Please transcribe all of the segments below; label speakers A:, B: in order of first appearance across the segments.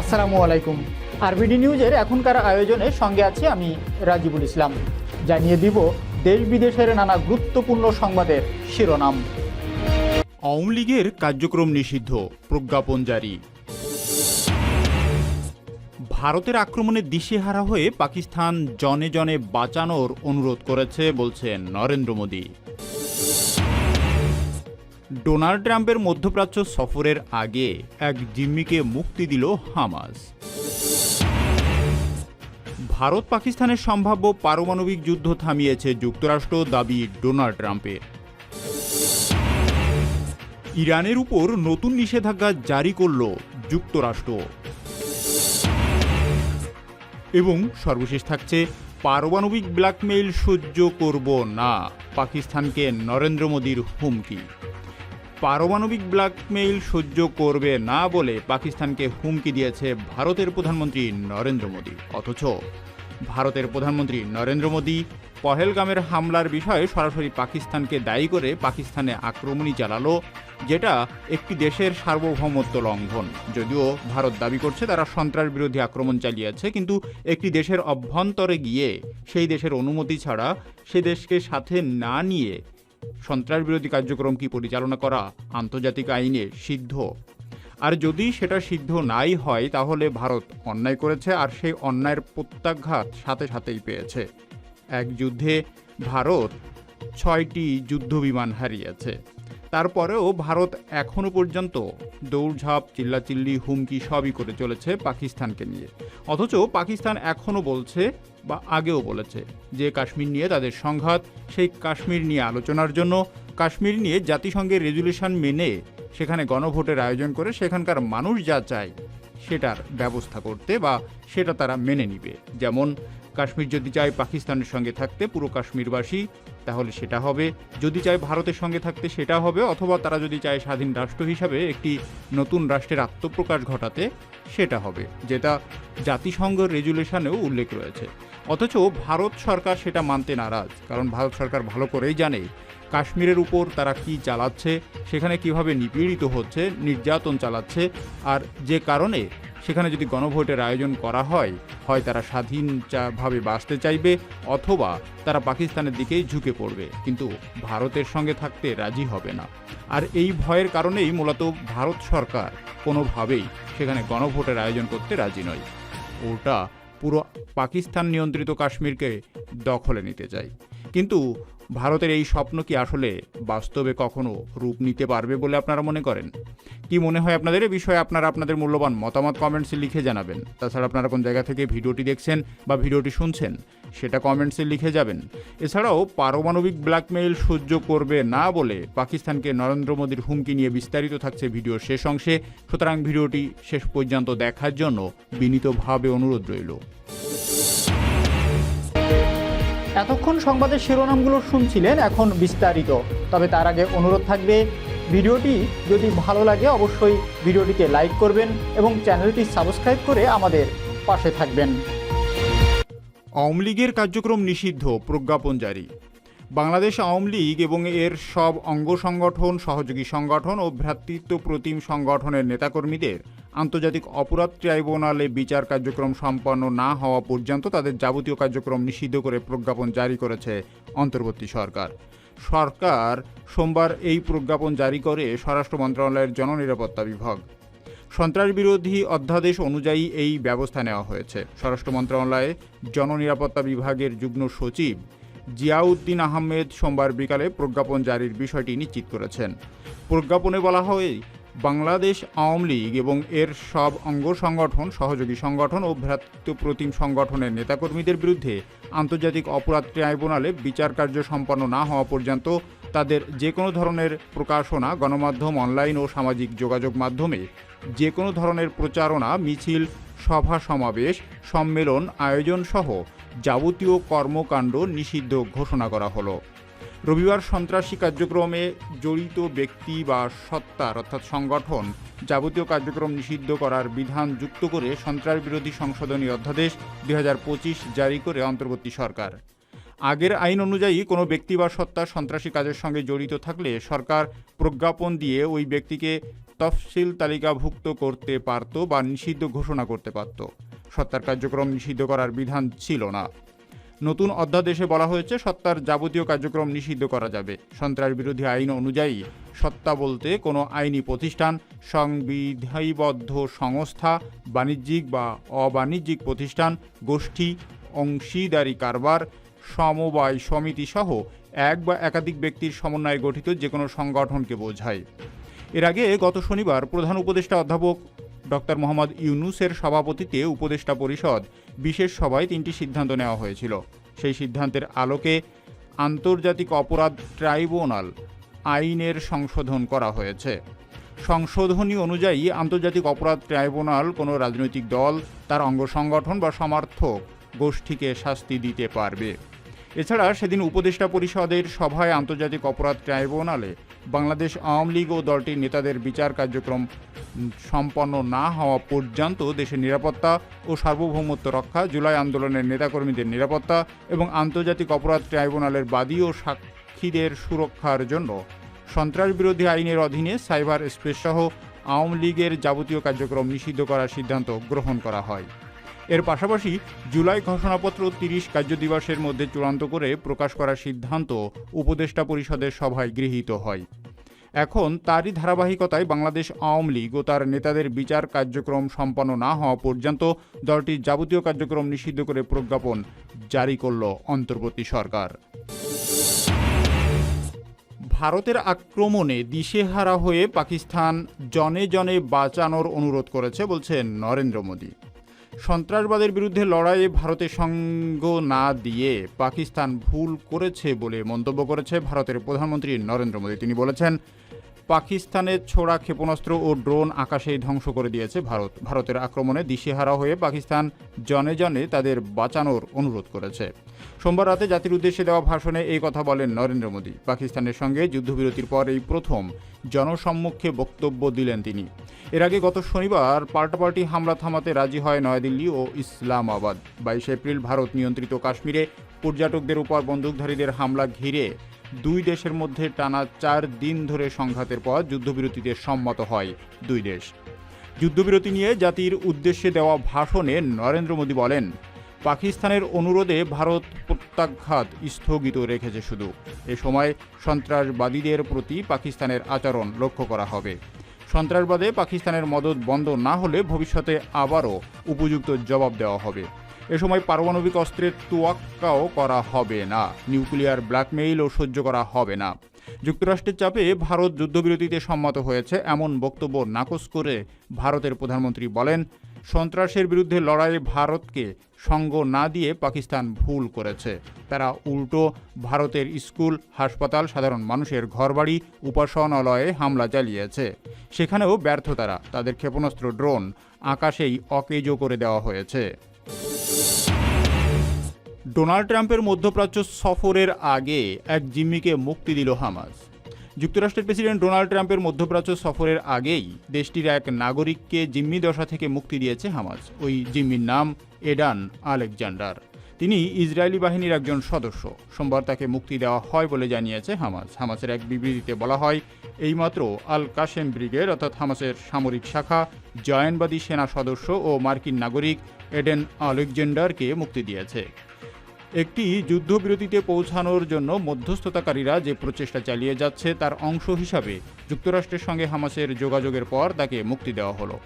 A: আসসালামু আলাইকুম আরবিডি নিউজের এখনকার আয়োজনে সঙ্গে আছি আমি রাজিবুল ইসলাম জানিয়ে দিব দেশ বিদেশের নানা গুরুত্বপূর্ণ সংবাদের শিরোনাম
B: আওয়ামী লীগের কার্যক্রম নিষিদ্ধ প্রজ্ঞাপন জারি ভারতের আক্রমণে দিশেহারা হয়ে পাকিস্তান জনে জনে বাঁচানোর অনুরোধ করেছে বলছেন নরেন্দ্র মোদী ডোনাল্ড ট্রাম্পের মধ্যপ্রাচ্য সফরের আগে এক জিম্মিকে মুক্তি দিল হামাস ভারত পাকিস্তানের সম্ভাব্য পারমাণবিক যুদ্ধ থামিয়েছে যুক্তরাষ্ট্র দাবি ডোনাল্ড ট্রাম্পের ইরানের উপর নতুন নিষেধাজ্ঞা জারি করল যুক্তরাষ্ট্র এবং সর্বশেষ থাকছে পারমাণবিক ব্ল্যাকমেইল সহ্য করব না পাকিস্তানকে নরেন্দ্র মোদীর হুমকি পারমাণবিক ব্ল্যাকমেইল সহ্য করবে না বলে পাকিস্তানকে হুমকি দিয়েছে ভারতের প্রধানমন্ত্রী নরেন্দ্র মোদী অথচ ভারতের প্রধানমন্ত্রী নরেন্দ্র মোদী পহেলগামের হামলার বিষয়ে সরাসরি পাকিস্তানকে দায়ী করে পাকিস্তানে আক্রমণই চালালো যেটা একটি দেশের সার্বভৌমত্ব লঙ্ঘন যদিও ভারত দাবি করছে তারা সন্ত্রাস বিরোধী আক্রমণ চালিয়েছে কিন্তু একটি দেশের অভ্যন্তরে গিয়ে সেই দেশের অনুমতি ছাড়া সে দেশকে সাথে না নিয়ে সন্ত্রাসবিরোধী কার্যক্রম কি পরিচালনা করা আন্তর্জাতিক আইনে সিদ্ধ আর যদি সেটা সিদ্ধ নাই হয় তাহলে ভারত অন্যায় করেছে আর সেই অন্যায়ের প্রত্যাঘাত সাথে সাথেই পেয়েছে এক যুদ্ধে ভারত ছয়টি যুদ্ধ বিমান হারিয়েছে তারপরেও ভারত এখনও পর্যন্ত দৌড়ঝাঁপ চিল্লাচিল্লি হুমকি সবই করে চলেছে পাকিস্তানকে নিয়ে অথচ পাকিস্তান এখনও বলছে বা আগেও বলেছে যে কাশ্মীর নিয়ে তাদের সংঘাত সেই কাশ্মীর নিয়ে আলোচনার জন্য কাশ্মীর নিয়ে জাতিসংঘের রেজুলেশন মেনে সেখানে গণভোটের আয়োজন করে সেখানকার মানুষ যা চায় সেটার ব্যবস্থা করতে বা সেটা তারা মেনে নিবে যেমন কাশ্মীর যদি চায় পাকিস্তানের সঙ্গে থাকতে পুরো কাশ্মীরবাসী তাহলে সেটা হবে যদি চায় ভারতের সঙ্গে থাকতে সেটা হবে অথবা তারা যদি চায় স্বাধীন রাষ্ট্র হিসাবে একটি নতুন রাষ্ট্রের আত্মপ্রকাশ ঘটাতে সেটা হবে যেটা জাতিসংঘের রেজুলেশনেও উল্লেখ রয়েছে অথচ ভারত সরকার সেটা মানতে নারাজ কারণ ভারত সরকার ভালো করেই জানে কাশ্মীরের উপর তারা কি চালাচ্ছে সেখানে কিভাবে নিপীড়িত হচ্ছে নির্যাতন চালাচ্ছে আর যে কারণে সেখানে যদি গণভোটের আয়োজন করা হয় হয় তারা স্বাধীনভাবে বাঁচতে চাইবে অথবা তারা পাকিস্তানের দিকেই ঝুঁকে পড়বে কিন্তু ভারতের সঙ্গে থাকতে রাজি হবে না আর এই ভয়ের কারণেই মূলত ভারত সরকার কোনোভাবেই সেখানে গণভোটের আয়োজন করতে রাজি নয় ওটা পুরো পাকিস্তান নিয়ন্ত্রিত কাশ্মীরকে দখলে নিতে চায় কিন্তু ভারতের এই স্বপ্ন কি আসলে বাস্তবে কখনো রূপ নিতে পারবে বলে আপনারা মনে করেন কি মনে হয় আপনাদের এ বিষয়ে আপনারা আপনাদের মূল্যবান মতামত কমেন্টসে লিখে জানাবেন তাছাড়া আপনারা কোন জায়গা থেকে ভিডিওটি দেখছেন বা ভিডিওটি শুনছেন সেটা কমেন্টসে লিখে যাবেন এছাড়াও পারমাণবিক ব্ল্যাকমেইল সহ্য করবে না বলে পাকিস্তানকে নরেন্দ্র মোদীর হুমকি নিয়ে বিস্তারিত থাকছে ভিডিওর শেষ অংশে সুতরাং ভিডিওটি শেষ পর্যন্ত দেখার জন্য বিনীতভাবে অনুরোধ রইল এতক্ষণ সংবাদের শিরোনামগুলো শুনছিলেন এখন বিস্তারিত তবে তার আগে অনুরোধ থাকবে ভিডিওটি যদি ভালো লাগে অবশ্যই ভিডিওটিকে লাইক করবেন এবং চ্যানেলটি সাবস্ক্রাইব করে আমাদের পাশে থাকবেন আওয়ামী লীগের কার্যক্রম নিষিদ্ধ প্রজ্ঞাপন জারি বাংলাদেশ আওয়ামী লীগ এবং এর সব অঙ্গ সংগঠন সহযোগী সংগঠন ও ভ্রাতৃত্ব প্রতিম সংগঠনের নেতাকর্মীদের আন্তর্জাতিক অপরাধ ট্রাইব্যুনালে বিচার কার্যক্রম সম্পন্ন না হওয়া পর্যন্ত তাদের যাবতীয় কার্যক্রম নিষিদ্ধ করে প্রজ্ঞাপন জারি করেছে অন্তর্বর্তী সরকার সরকার সোমবার এই প্রজ্ঞাপন জারি করে স্বরাষ্ট্র মন্ত্রণালয়ের জননিরাপত্তা বিভাগ সন্ত্রাস বিরোধী অধ্যাদেশ অনুযায়ী এই ব্যবস্থা নেওয়া হয়েছে স্বরাষ্ট্র মন্ত্রণালয়ে জননিরাপত্তা বিভাগের যুগ্ম সচিব জিয়াউদ্দিন আহমেদ সোমবার বিকালে প্রজ্ঞাপন জারির বিষয়টি নিশ্চিত করেছেন প্রজ্ঞাপনে বলা হয় বাংলাদেশ আওয়ামী লীগ এবং এর সব অঙ্গ সংগঠন সহযোগী সংগঠন ও ভ্রাতৃত্বপ্রতিম সংগঠনের নেতাকর্মীদের বিরুদ্ধে আন্তর্জাতিক অপরাধ ট্রাইব্যুনালে বিচার কার্য সম্পন্ন না হওয়া পর্যন্ত তাদের যে কোনো ধরনের প্রকাশনা গণমাধ্যম অনলাইন ও সামাজিক যোগাযোগ মাধ্যমে যে কোনো ধরনের প্রচারণা মিছিল সভা সমাবেশ সম্মেলন আয়োজন সহ যাবতীয় কর্মকাণ্ড নিষিদ্ধ ঘোষণা করা হলো রবিবার সন্ত্রাসী কার্যক্রমে জড়িত ব্যক্তি বা সত্তার অর্থাৎ সংগঠন যাবতীয় কার্যক্রম নিষিদ্ধ করার বিধান যুক্ত করে সন্ত্রাস বিরোধী সংশোধনী অধ্যাদেশ দুই জারি করে অন্তর্বর্তী সরকার আগের আইন অনুযায়ী কোনো ব্যক্তি বা সত্তা সন্ত্রাসী কাজের সঙ্গে জড়িত থাকলে সরকার প্রজ্ঞাপন দিয়ে ওই ব্যক্তিকে তফসিল তালিকাভুক্ত করতে পারত বা নিষিদ্ধ ঘোষণা করতে পারত সত্তার কার্যক্রম নিষিদ্ধ করার বিধান ছিল না নতুন অধ্যাদেশে বলা হয়েছে সত্তার যাবতীয় কার্যক্রম নিষিদ্ধ করা যাবে সন্ত্রাস বিরোধী আইন অনুযায়ী সত্তা বলতে কোনো আইনি প্রতিষ্ঠান সংবিধাইবদ্ধ সংস্থা বাণিজ্যিক বা অবাণিজ্যিক প্রতিষ্ঠান গোষ্ঠী অংশীদারি কারবার সমবায় সমিতি সহ এক বা একাধিক ব্যক্তির সমন্বয়ে গঠিত যে কোনো সংগঠনকে বোঝায় এর আগে গত শনিবার প্রধান উপদেষ্টা অধ্যাপক ডক্টর মোহাম্মদ ইউনুসের সভাপতিত্বে উপদেষ্টা পরিষদ বিশেষ সভায় তিনটি সিদ্ধান্ত নেওয়া হয়েছিল সেই সিদ্ধান্তের আলোকে আন্তর্জাতিক অপরাধ ট্রাইব্যুনাল আইনের সংশোধন করা হয়েছে সংশোধনী অনুযায়ী আন্তর্জাতিক অপরাধ ট্রাইব্যুনাল কোনো রাজনৈতিক দল তার অঙ্গ সংগঠন বা সমর্থক গোষ্ঠীকে শাস্তি দিতে পারবে এছাড়া সেদিন উপদেষ্টা পরিষদের সভায় আন্তর্জাতিক অপরাধ ট্রাইব্যুনালে বাংলাদেশ আওয়ামী লীগ ও দলটির নেতাদের বিচার কার্যক্রম সম্পন্ন না হওয়া পর্যন্ত দেশের নিরাপত্তা ও সার্বভৌমত্ব রক্ষা জুলাই আন্দোলনের নেতাকর্মীদের নিরাপত্তা এবং আন্তর্জাতিক অপরাধ ট্রাইব্যুনালের বাদী ও সাক্ষীদের সুরক্ষার জন্য সন্ত্রাস বিরোধী আইনের অধীনে সাইবার স্পেস সহ আওয়ামী লীগের যাবতীয় কার্যক্রম নিষিদ্ধ করার সিদ্ধান্ত গ্রহণ করা হয় এর পাশাপাশি জুলাই ঘোষণাপত্র তিরিশ কার্যদিবসের মধ্যে চূড়ান্ত করে প্রকাশ করার সিদ্ধান্ত উপদেষ্টা পরিষদের সভায় গৃহীত হয় এখন তারই ধারাবাহিকতায় বাংলাদেশ আওয়ামী লীগ ও তার নেতাদের বিচার কার্যক্রম সম্পন্ন না হওয়া পর্যন্ত দলটির যাবতীয় কার্যক্রম নিষিদ্ধ করে প্রজ্ঞাপন জারি করল অন্তর্বর্তী সরকার ভারতের আক্রমণে দিশেহারা হয়ে পাকিস্তান জনে জনে বাঁচানোর অনুরোধ করেছে বলছে নরেন্দ্র মোদী সন্ত্রাসবাদের বিরুদ্ধে লড়াইয়ে ভারতের সঙ্গ না দিয়ে পাকিস্তান ভুল করেছে বলে মন্তব্য করেছে ভারতের প্রধানমন্ত্রী নরেন্দ্র মোদী তিনি বলেছেন পাকিস্তানের ছোড়া ক্ষেপণাস্ত্র ও ড্রোন আকাশে ধ্বংস করে দিয়েছে ভারত ভারতের আক্রমণে দিশেহারা হয়ে পাকিস্তান জনে জনে তাদের বাঁচানোর অনুরোধ করেছে সোমবার রাতে জাতির উদ্দেশ্যে দেওয়া ভাষণে এই কথা বলেন নরেন্দ্র মোদী পাকিস্তানের সঙ্গে যুদ্ধবিরতির পর এই প্রথম জনসম্মুখে বক্তব্য দিলেন তিনি এর আগে গত শনিবার পাল্টাপাল্টি হামলা থামাতে রাজি হয় নয়াদিল্লি ও ইসলামাবাদ বাইশে এপ্রিল ভারত নিয়ন্ত্রিত কাশ্মীরে পর্যটকদের উপর বন্দুকধারীদের হামলা ঘিরে দুই দেশের মধ্যে টানা চার দিন ধরে সংঘাতের পর যুদ্ধবিরতিতে সম্মত হয় দুই দেশ যুদ্ধবিরতি নিয়ে জাতির উদ্দেশ্যে দেওয়া ভাষণে নরেন্দ্র মোদী বলেন পাকিস্তানের অনুরোধে ভারত প্রত্যাঘাত স্থগিত রেখেছে শুধু এ সময় সন্ত্রাসবাদীদের প্রতি পাকিস্তানের আচরণ লক্ষ্য করা হবে সন্ত্রাসবাদে পাকিস্তানের মদত বন্ধ না হলে ভবিষ্যতে আবারও উপযুক্ত জবাব দেওয়া হবে এ সময় পারমাণবিক অস্ত্রের তোয়াক্কাও করা হবে না নিউক্লিয়ার ব্ল্যাকমেইলও সহ্য করা হবে না যুক্তরাষ্ট্রের চাপে ভারত যুদ্ধবিরতিতে সম্মত হয়েছে এমন বক্তব্য নাকচ করে ভারতের প্রধানমন্ত্রী বলেন সন্ত্রাসের বিরুদ্ধে লড়াইয়ে ভারতকে সঙ্গ না দিয়ে পাকিস্তান ভুল করেছে তারা উল্টো ভারতের স্কুল হাসপাতাল সাধারণ মানুষের ঘরবাড়ি উপাসনালয়ে হামলা চালিয়েছে সেখানেও ব্যর্থ তারা তাদের ক্ষেপণাস্ত্র ড্রোন আকাশেই অকেজো করে দেওয়া হয়েছে ডোনাল্ড ট্রাম্পের মধ্যপ্রাচ্য সফরের আগে এক জিম্মিকে মুক্তি দিল হামাস যুক্তরাষ্ট্রের প্রেসিডেন্ট ডোনাল্ড ট্রাম্পের মধ্যপ্রাচ্য সফরের আগেই দেশটির এক নাগরিককে জিম্মি দশা থেকে মুক্তি দিয়েছে হামাস ওই জিম্মির নাম এডান আলেকজান্ডার তিনি ইসরায়েলি বাহিনীর একজন সদস্য সোমবার তাকে মুক্তি দেওয়া হয় বলে জানিয়েছে হামাস হামাসের এক বিবৃতিতে বলা হয় এইমাত্র আল কাশেম ব্রিগেড অর্থাৎ হামাসের সামরিক শাখা জয়েনবাদী সেনা সদস্য ও মার্কিন নাগরিক এডেন আলেকজান্ডারকে মুক্তি দিয়েছে একটি যুদ্ধবিরতিতে পৌঁছানোর জন্য মধ্যস্থতাকারীরা যে প্রচেষ্টা চালিয়ে যাচ্ছে তার অংশ হিসাবে যুক্তরাষ্ট্রের সঙ্গে হামাসের যোগাযোগের পর তাকে মুক্তি দেওয়া হলো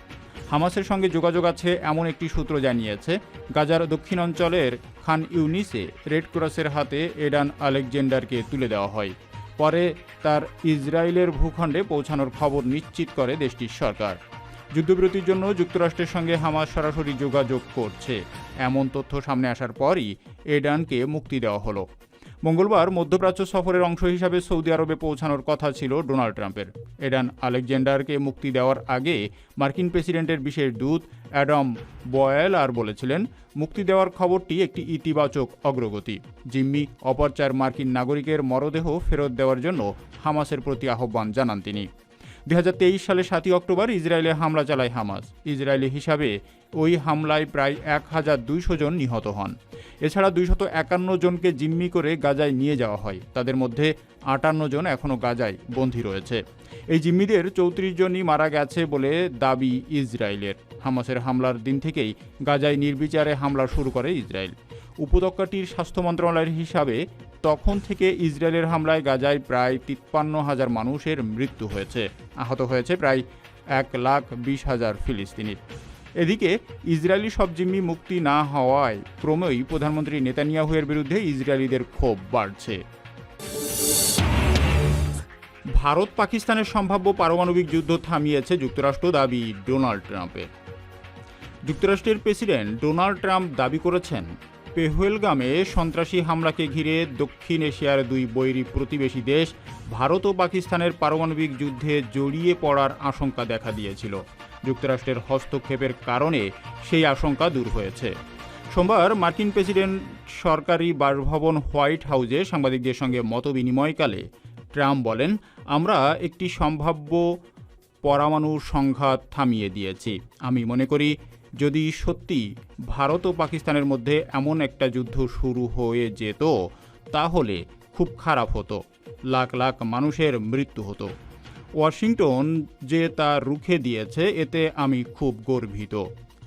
B: হামাসের সঙ্গে যোগাযোগ আছে এমন একটি সূত্র জানিয়েছে গাজার দক্ষিণাঞ্চলের খান ইউনিসে রেড ক্রসের হাতে এডান আলেকজেন্ডারকে তুলে দেওয়া হয় পরে তার ইসরায়েলের ভূখণ্ডে পৌঁছানোর খবর নিশ্চিত করে দেশটির সরকার যুদ্ধবিরতির জন্য যুক্তরাষ্ট্রের সঙ্গে হামাস সরাসরি যোগাযোগ করছে এমন তথ্য সামনে আসার পরই এডানকে মুক্তি দেওয়া হলো মঙ্গলবার মধ্যপ্রাচ্য সফরের অংশ হিসাবে সৌদি আরবে পৌঁছানোর কথা ছিল ডোনাল্ড ট্রাম্পের এডান আলেকজান্ডারকে মুক্তি দেওয়ার আগে মার্কিন প্রেসিডেন্টের বিশেষ দূত অ্যাডাম বয়েল আর বলেছিলেন মুক্তি দেওয়ার খবরটি একটি ইতিবাচক অগ্রগতি জিম্মি অপরচার মার্কিন নাগরিকের মরদেহ ফেরত দেওয়ার জন্য হামাসের প্রতি আহ্বান জানান তিনি দুই সালে সাতই অক্টোবর ইসরায়েলে হামলা চালায় হামাস ইসরায়েলি হিসাবে ওই হামলায় প্রায় এক হাজার দুইশো জন নিহত হন এছাড়া দুইশত একান্ন জনকে জিম্মি করে গাজায় নিয়ে যাওয়া হয় তাদের মধ্যে আটান্ন জন এখনও গাজায় বন্দী রয়েছে এই জিম্মিদের চৌত্রিশ জনই মারা গেছে বলে দাবি ইসরায়েলের হামাসের হামলার দিন থেকেই গাজায় নির্বিচারে হামলা শুরু করে ইসরায়েল উপত্যকাটির স্বাস্থ্য মন্ত্রণালয়ের হিসাবে তখন থেকে ইসরায়েলের হামলায় গাজায় প্রায় তিপ্পান্ন হাজার মানুষের মৃত্যু হয়েছে আহত হয়েছে প্রায় এক লাখ বিশ হাজার ফিলিস্তিনি এদিকে ইসরায়েলি সব জিম্মি মুক্তি না হওয়ায় ক্রমেই প্রধানমন্ত্রী নেতানিয়াহুয়ের বিরুদ্ধে ইসরায়েলিদের ক্ষোভ বাড়ছে ভারত পাকিস্তানের সম্ভাব্য পারমাণবিক যুদ্ধ থামিয়েছে যুক্তরাষ্ট্র দাবি ডোনাল্ড ট্রাম্পের যুক্তরাষ্ট্রের প্রেসিডেন্ট ডোনাল্ড ট্রাম্প দাবি করেছেন পেহুয়েলগামে সন্ত্রাসী হামলাকে ঘিরে দক্ষিণ এশিয়ার দুই বৈরী প্রতিবেশী দেশ ভারত ও পাকিস্তানের পারমাণবিক যুদ্ধে জড়িয়ে পড়ার আশঙ্কা দেখা দিয়েছিল যুক্তরাষ্ট্রের হস্তক্ষেপের কারণে সেই আশঙ্কা দূর হয়েছে সোমবার মার্কিন প্রেসিডেন্ট সরকারি বাসভবন হোয়াইট হাউসে সাংবাদিকদের সঙ্গে মতবিনিময়কালে ট্রাম্প বলেন আমরা একটি সম্ভাব্য পরমাণু সংঘাত থামিয়ে দিয়েছি আমি মনে করি যদি সত্যি ভারত ও পাকিস্তানের মধ্যে এমন একটা যুদ্ধ শুরু হয়ে যেত তাহলে খুব খারাপ হতো লাখ লাখ মানুষের মৃত্যু হতো ওয়াশিংটন যে তা রুখে দিয়েছে এতে আমি খুব গর্বিত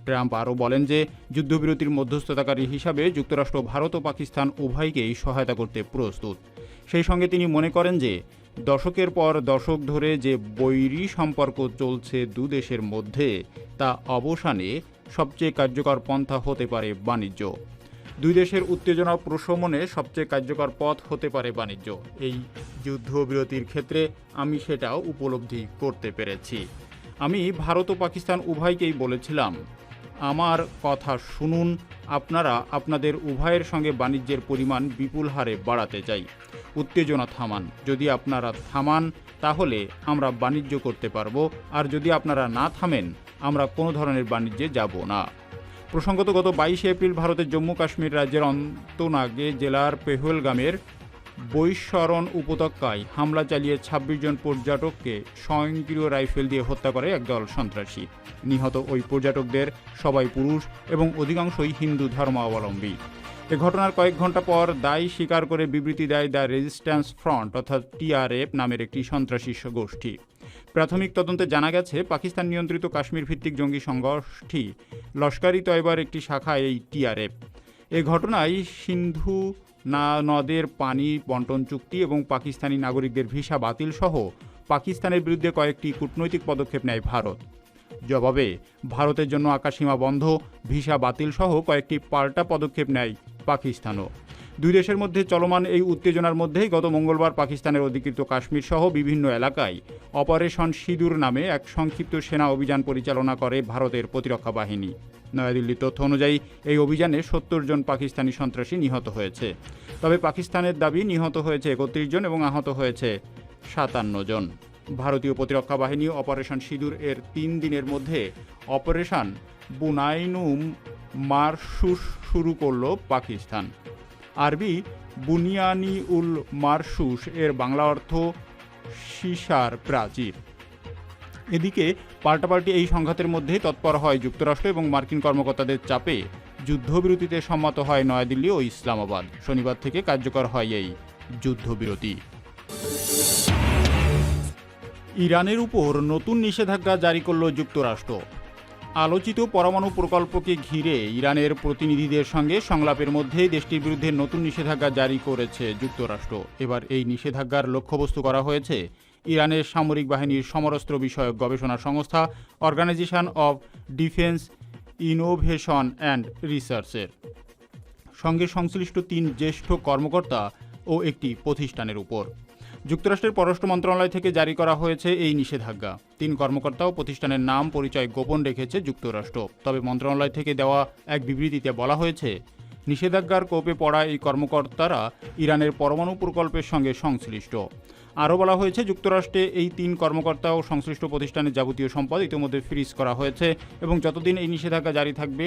B: ট্রাম্প আরও বলেন যে যুদ্ধবিরতির মধ্যস্থতাকারী হিসাবে যুক্তরাষ্ট্র ভারত ও পাকিস্তান উভয়কেই সহায়তা করতে প্রস্তুত সেই সঙ্গে তিনি মনে করেন যে দশকের পর দশক ধরে যে বৈরী সম্পর্ক চলছে দুদেশের মধ্যে তা অবসানে সবচেয়ে কার্যকর পন্থা হতে পারে বাণিজ্য দুই দেশের উত্তেজনা প্রশমনে সবচেয়ে কার্যকর পথ হতে পারে বাণিজ্য এই যুদ্ধবিরতির ক্ষেত্রে আমি সেটাও উপলব্ধি করতে পেরেছি আমি ভারত ও পাকিস্তান উভয়কেই বলেছিলাম আমার কথা শুনুন আপনারা আপনাদের উভয়ের সঙ্গে বাণিজ্যের পরিমাণ বিপুল হারে বাড়াতে চাই উত্তেজনা থামান যদি আপনারা থামান তাহলে আমরা বাণিজ্য করতে পারবো আর যদি আপনারা না থামেন আমরা কোনো ধরনের বাণিজ্যে যাব না প্রসঙ্গত গত বাইশে এপ্রিল ভারতের জম্মু কাশ্মীর রাজ্যের অন্তনাগে জেলার পেহুলগামের বৈশরণ উপত্যকায় হামলা চালিয়ে ২৬ জন পর্যটককে স্বয়ংক্রিয় রাইফেল দিয়ে হত্যা করে একদল সন্ত্রাসী নিহত ওই পর্যটকদের সবাই পুরুষ এবং অধিকাংশই হিন্দু ধর্মাবলম্বী এ ঘটনার কয়েক ঘন্টা পর দায় স্বীকার করে বিবৃতি দেয় দ্য রেজিস্ট্যান্স ফ্রন্ট অর্থাৎ টিআরএফ নামের একটি সন্ত্রাসী গোষ্ঠী প্রাথমিক তদন্তে জানা গেছে পাকিস্তান নিয়ন্ত্রিত কাশ্মীর ভিত্তিক জঙ্গি সংগঠী লস্কারি তয়বার একটি শাখা এই টিআরএফ এ ঘটনায় সিন্ধু না নদের পানি বন্টন চুক্তি এবং পাকিস্তানি নাগরিকদের ভিসা বাতিল সহ পাকিস্তানের বিরুদ্ধে কয়েকটি কূটনৈতিক পদক্ষেপ নেয় ভারত জবাবে ভারতের জন্য আকাশসীমা বন্ধ ভিসা বাতিল সহ কয়েকটি পাল্টা পদক্ষেপ নেয় পাকিস্তানও দুই দেশের মধ্যে চলমান এই উত্তেজনার মধ্যেই গত মঙ্গলবার পাকিস্তানের অধিকৃত কাশ্মীর সহ বিভিন্ন এলাকায় অপারেশন সিঁদুর নামে এক সংক্ষিপ্ত সেনা অভিযান পরিচালনা করে ভারতের প্রতিরক্ষা বাহিনী নয়াদিল্লির তথ্য অনুযায়ী এই অভিযানে সত্তর জন পাকিস্তানি সন্ত্রাসী নিহত হয়েছে তবে পাকিস্তানের দাবি নিহত হয়েছে একত্রিশ জন এবং আহত হয়েছে সাতান্ন জন ভারতীয় প্রতিরক্ষা বাহিনী অপারেশন সিঁদুর এর তিন দিনের মধ্যে অপারেশন বুনাইনুম মারশুস শুরু করল পাকিস্তান আরবি বুনিয়ানি উল মারসুস এর বাংলা অর্থ সিসার প্রাচীর এদিকে পাল্টাপাল্টি এই সংঘাতের মধ্যেই তৎপর হয় যুক্তরাষ্ট্র এবং মার্কিন কর্মকর্তাদের চাপে যুদ্ধবিরতিতে সম্মত হয় নয়াদিল্লি ও ইসলামাবাদ শনিবার থেকে কার্যকর হয় এই যুদ্ধবিরতি ইরানের উপর নতুন নিষেধাজ্ঞা জারি করল যুক্তরাষ্ট্র আলোচিত পরমাণু প্রকল্পকে ঘিরে ইরানের প্রতিনিধিদের সঙ্গে সংলাপের মধ্যে দেশটির বিরুদ্ধে নতুন নিষেধাজ্ঞা জারি করেছে যুক্তরাষ্ট্র এবার এই নিষেধাজ্ঞার লক্ষ্যবস্তু করা হয়েছে ইরানের সামরিক বাহিনীর সমরস্ত্র বিষয়ক গবেষণা সংস্থা organisation of defence innovation and রিসার্চের সঙ্গে সংশ্লিষ্ট তিন জ্যেষ্ঠ কর্মকর্তা ও একটি প্রতিষ্ঠানের উপর যুক্তরাষ্ট্রের পররাষ্ট্র মন্ত্রণালয় থেকে জারি করা হয়েছে এই নিষেধাজ্ঞা তিন কর্মকর্তা ও প্রতিষ্ঠানের নাম পরিচয় গোপন রেখেছে যুক্তরাষ্ট্র তবে মন্ত্রণালয় থেকে দেওয়া এক বিবৃতিতে বলা হয়েছে নিষেধাজ্ঞার কোপে পড়া এই কর্মকর্তারা ইরানের পরমাণু প্রকল্পের সঙ্গে সংশ্লিষ্ট আরও বলা হয়েছে যুক্তরাষ্ট্রে এই তিন কর্মকর্তা ও সংশ্লিষ্ট প্রতিষ্ঠানের যাবতীয় সম্পদ ইতিমধ্যে ফ্রিজ করা হয়েছে এবং যতদিন এই নিষেধাজ্ঞা জারি থাকবে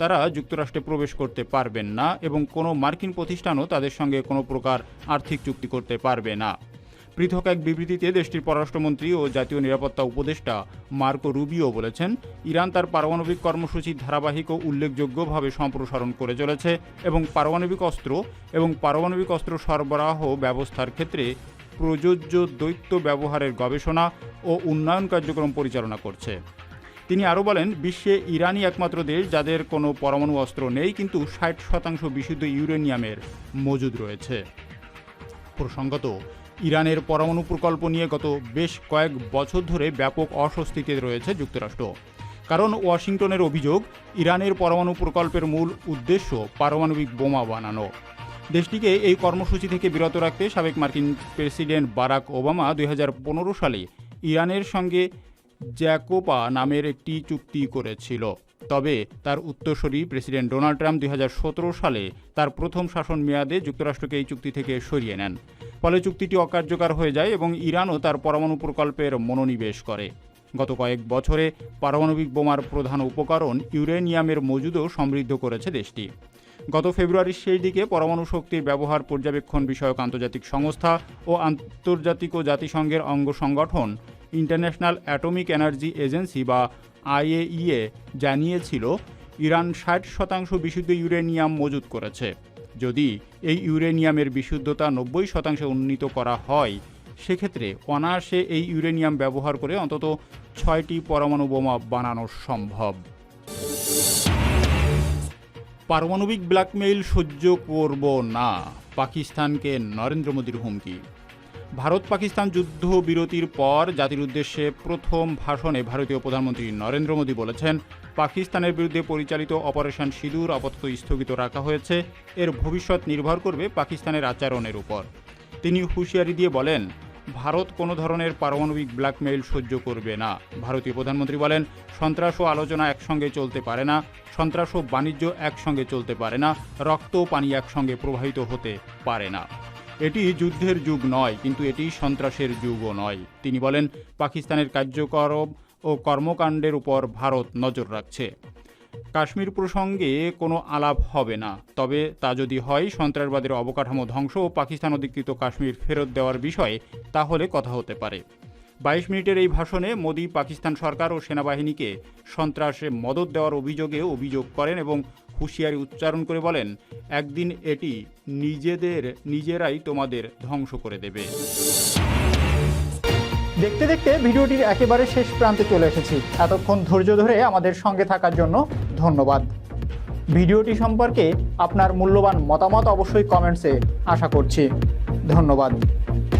B: তারা যুক্তরাষ্ট্রে প্রবেশ করতে পারবেন না এবং কোনো মার্কিন প্রতিষ্ঠানও তাদের সঙ্গে কোনো প্রকার আর্থিক চুক্তি করতে পারবে না পৃথক এক বিবৃতিতে দেশটির পররাষ্ট্রমন্ত্রী ও জাতীয় নিরাপত্তা উপদেষ্টা মার্কো রুবিও বলেছেন ইরান তার পারমাণবিক কর্মসূচির ধারাবাহিক ও উল্লেখযোগ্যভাবে সম্প্রসারণ করে চলেছে এবং পারমাণবিক অস্ত্র এবং পারমাণবিক অস্ত্র সরবরাহ ব্যবস্থার ক্ষেত্রে প্রযোজ্য দৈত্য ব্যবহারের গবেষণা ও উন্নয়ন কার্যক্রম পরিচালনা করছে তিনি আরও বলেন বিশ্বে ইরানই একমাত্র দেশ যাদের কোনো পরমাণু অস্ত্র নেই কিন্তু ষাট শতাংশ বিশুদ্ধ ইউরেনিয়ামের মজুদ রয়েছে প্রসঙ্গত ইরানের পরমাণু প্রকল্প নিয়ে গত বেশ কয়েক বছর ধরে ব্যাপক অস্বস্তিতে রয়েছে যুক্তরাষ্ট্র কারণ ওয়াশিংটনের অভিযোগ ইরানের পরমাণু প্রকল্পের মূল উদ্দেশ্য পারমাণবিক বোমা বানানো দেশটিকে এই কর্মসূচি থেকে বিরত রাখতে সাবেক মার্কিন প্রেসিডেন্ট বারাক ওবামা দুই সালে ইরানের সঙ্গে জ্যাকোপা নামের একটি চুক্তি করেছিল তবে তার উত্তরসূরি প্রেসিডেন্ট ডোনাল্ড ট্রাম্প দুই সালে তার প্রথম শাসন মেয়াদে যুক্তরাষ্ট্রকে এই চুক্তি থেকে সরিয়ে নেন ফলে চুক্তিটি অকার্যকর হয়ে যায় এবং ইরানও তার পরমাণু প্রকল্পের মনোনিবেশ করে গত কয়েক বছরে পারমাণবিক বোমার প্রধান উপকরণ ইউরেনিয়ামের মজুদও সমৃদ্ধ করেছে দেশটি গত ফেব্রুয়ারির শেষ দিকে পরমাণু শক্তির ব্যবহার পর্যবেক্ষণ বিষয়ক আন্তর্জাতিক সংস্থা ও আন্তর্জাতিক ও জাতিসংঘের অঙ্গ সংগঠন ইন্টারন্যাশনাল অ্যাটমিক এনার্জি এজেন্সি বা আইএইএ জানিয়েছিল ইরান ষাট শতাংশ বিশুদ্ধ ইউরেনিয়াম মজুত করেছে যদি এই ইউরেনিয়ামের বিশুদ্ধতা নব্বই শতাংশে উন্নীত করা হয় সেক্ষেত্রে অনায়াসে এই ইউরেনিয়াম ব্যবহার করে অন্তত ছয়টি পরমাণু বোমা বানানো সম্ভব পারমাণবিক ব্ল্যাকমেইল সহ্য করব না পাকিস্তানকে নরেন্দ্র মোদীর হুমকি ভারত পাকিস্তান যুদ্ধ বিরতির পর জাতির উদ্দেশ্যে প্রথম ভাষণে ভারতীয় প্রধানমন্ত্রী নরেন্দ্র মোদী বলেছেন পাকিস্তানের বিরুদ্ধে পরিচালিত অপারেশন সিঁদুর আপাতত স্থগিত রাখা হয়েছে এর ভবিষ্যৎ নির্ভর করবে পাকিস্তানের আচরণের উপর তিনি হুঁশিয়ারি দিয়ে বলেন ভারত কোনো ধরনের পারমাণবিক ব্ল্যাকমেইল সহ্য করবে না ভারতীয় প্রধানমন্ত্রী বলেন সন্ত্রাস ও আলোচনা একসঙ্গে চলতে পারে না সন্ত্রাস ও বাণিজ্য একসঙ্গে চলতে পারে না রক্ত পানি একসঙ্গে প্রবাহিত হতে পারে না এটি যুদ্ধের যুগ নয় কিন্তু এটি সন্ত্রাসের যুগও নয় তিনি বলেন পাকিস্তানের কার্যকরম ও কর্মকাণ্ডের উপর ভারত নজর রাখছে কাশ্মীর প্রসঙ্গে কোনো আলাপ হবে না তবে তা যদি হয় সন্ত্রাসবাদের অবকাঠামো ধ্বংস ও পাকিস্তান অধিকৃত কাশ্মীর ফেরত দেওয়ার বিষয়ে তাহলে কথা হতে পারে বাইশ মিনিটের এই ভাষণে মোদী পাকিস্তান সরকার ও সেনাবাহিনীকে সন্ত্রাসে মদত দেওয়ার অভিযোগে অভিযোগ করেন এবং হুঁশিয়ারি উচ্চারণ করে বলেন একদিন এটি নিজেদের নিজেরাই তোমাদের ধ্বংস করে দেবে দেখতে দেখতে ভিডিওটির একেবারে শেষ প্রান্তে চলে এসেছি এতক্ষণ ধৈর্য ধরে আমাদের সঙ্গে থাকার জন্য ধন্যবাদ ভিডিওটি সম্পর্কে আপনার মূল্যবান মতামত অবশ্যই কমেন্টসে আশা করছি ধন্যবাদ